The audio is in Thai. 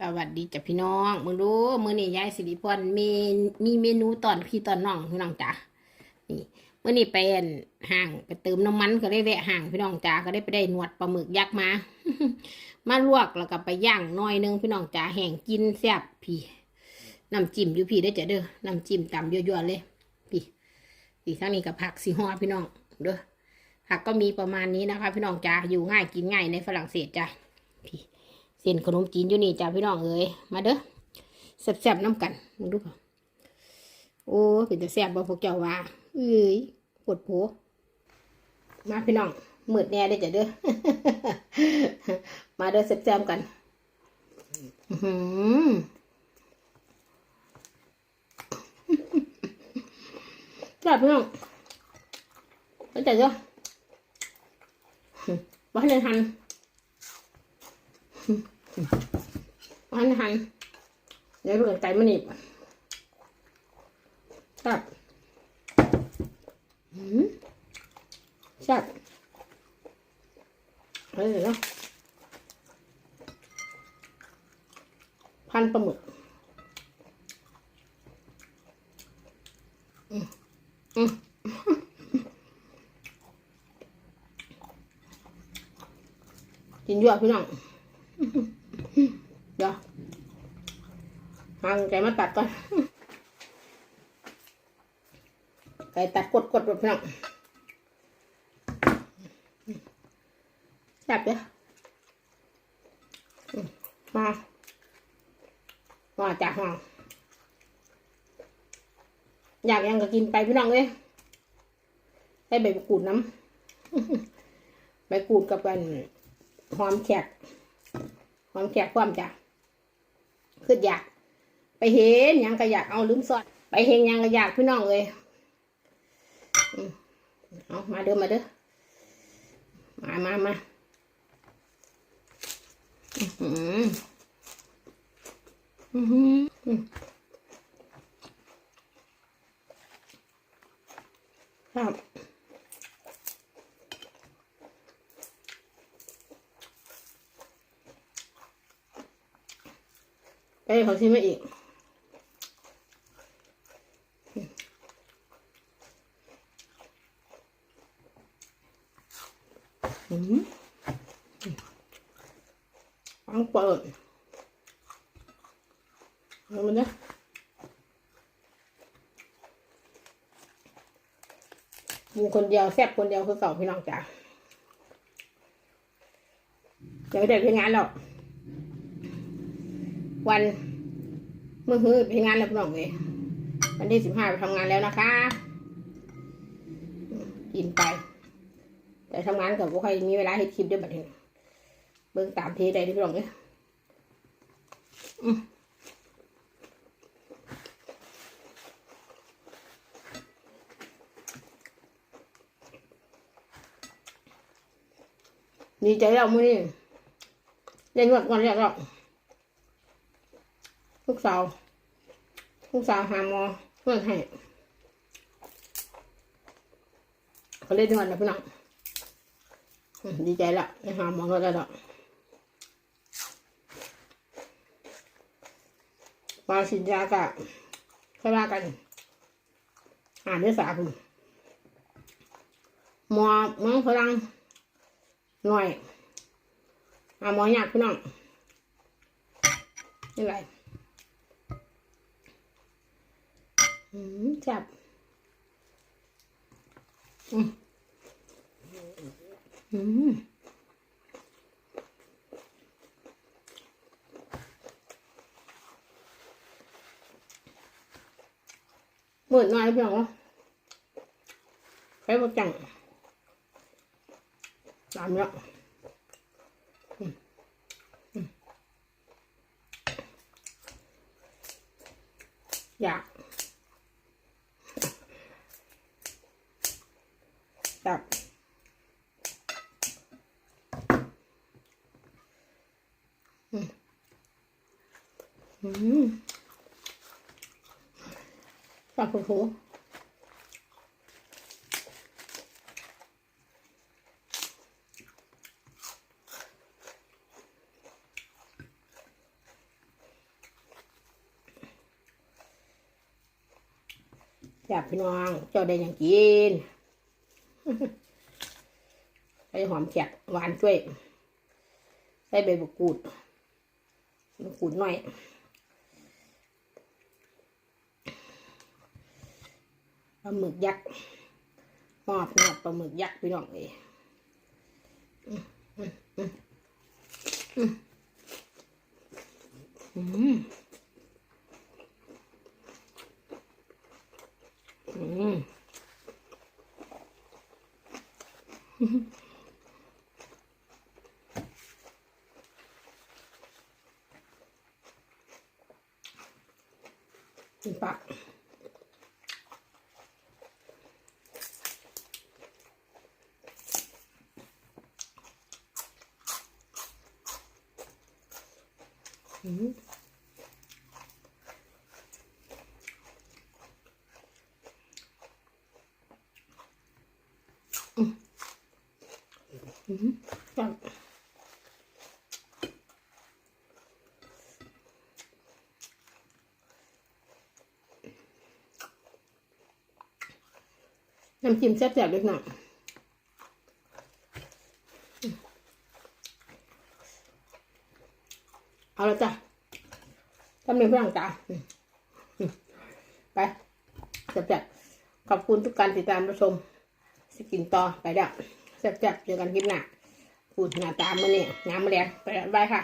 สวัสดีจ้ะพี่น้องมึงดูมื้อนี้ยายสิริพรมีมีเมนูตอนพี่ตอนน้องพี่น้องจ้ะนี่มื้อนี้ไปอั่นห้างไปเติมน้ำมันก็ได้แวะห้างพี่น้องจ้ะก็ได้ไปได้หนวดปลาหมึกยักษ์มา มาลวกแล้วก็ไปย่างหน่อยหนึงพี่น้องจ้ะแห้งกินแซ่บพี่น้ำจิ้มอยู่พี่ได้จ้ะเด้อน้ำจิ้มตำยั่วๆเลย พี่พี่ทั้งนี้กับผักสีห่อพี่น้องเด้อผักก็มีประมาณนี้นะคะ พี่น้องจ้ะอยู่ง่ายกินง่ายในฝรั่งเศสจ้ะพี่ ส้นขนมจีนอยู่นี่จ้าพี่น้องเอ้ยมาเด้อแซ่บๆน้ำกันมึงดูก่อนโอ้เป็นแต่แซ่บบ่พวกเจ้าว่าเอ้ยปวดโผมาพี่น้องมืดแน่ได้จ้ะเด้อมาเด้อแซ่บๆกันหือแซ่บพี่น้องแล้วจ้ะเด้อบ้านเลยทัน อันหันเดี๋ยวเปิดไก่มันหนีบจับหืมจับเฮ้ยเนาะพันปลาหมึกอืมอืมกินเยอะพี่น้อง เดี๋ยว หางไก่มาตัดก่อนไก่ตัดกดกดแบบพี่น้องจับเดี๋ยวอืมามาจากห้องอยากยังก็กินไปพี่น้องเลยได้ใบกูดน้ำใบกูดกับกันหอมแขกความแขกความจ้ะคืออยาก ไปเห็นยังก็อยากเอาลืมสอดไปเห็นยังก็อยากพี่น้องเลยเอามาเด้อมาเด้อมามามาอื้อหืออื้อหืออืมครับไปเขาชิมมาอีก อืมฟังเปิดเอามันนะมีคนเดียวแซ่บคนเดียวคือเก่าพี่น้องจ๋าเดี๋ยวไม่ได้ไปงานหรอก วันเมื่อคืนไปงานแล้วพี่น้องเลยวันที่สิบห้าไปทำงานแล้วนะคะ กินไป แต่ทำงานกับพวกใครมีเวลาให้คลิปด้วยบัดนี้เบิ่งตามเทได้ที่พี่น้องเลยอืมดีใจแล้วมื้อนี้เล่นนวดก่อนแล้วลูกสาวลูกสาวหาหมอเพื่อนให้เขาเล่นด้วยนะพี่น้อง ดีใจละได้หาหมอก็ได้ละมาสินยากะค่อยว่ากัน อ่านด้วยสาคุณหมอเมืองฝรั่งหน่อยหาหมออยากพี่น้องนี่ไรอืมจับอืม หมดหน่อยเพียงวะใครบอกจังตามแล้วอืมอืมอยากจับ ปากหูอยากพี่น้อง เจ้าได้ยังกินใส่หอมแขกหวานช่วยใส่ใบบกูด มะกรูดหน่อยปลาหมึกยักษ์หอบหอบปลาหมึกยักษ์พี่น้องเอยอืมอืมอืม อืมอืมอืมกินปากอืมอืมอืม น้ำจิ้มแซ่บๆเล็กหน่อยเอาละจ้ะทำเป็นฝรั่งจ้าอืมอืมไปจับๆขอบคุณทุกการติดตามรับชม สกินต่อไปแล้วจับๆเจอกันคลิปหน้าพูดหน้าตามื่อนี้งามมาแรงไปแล้วบายค่ะ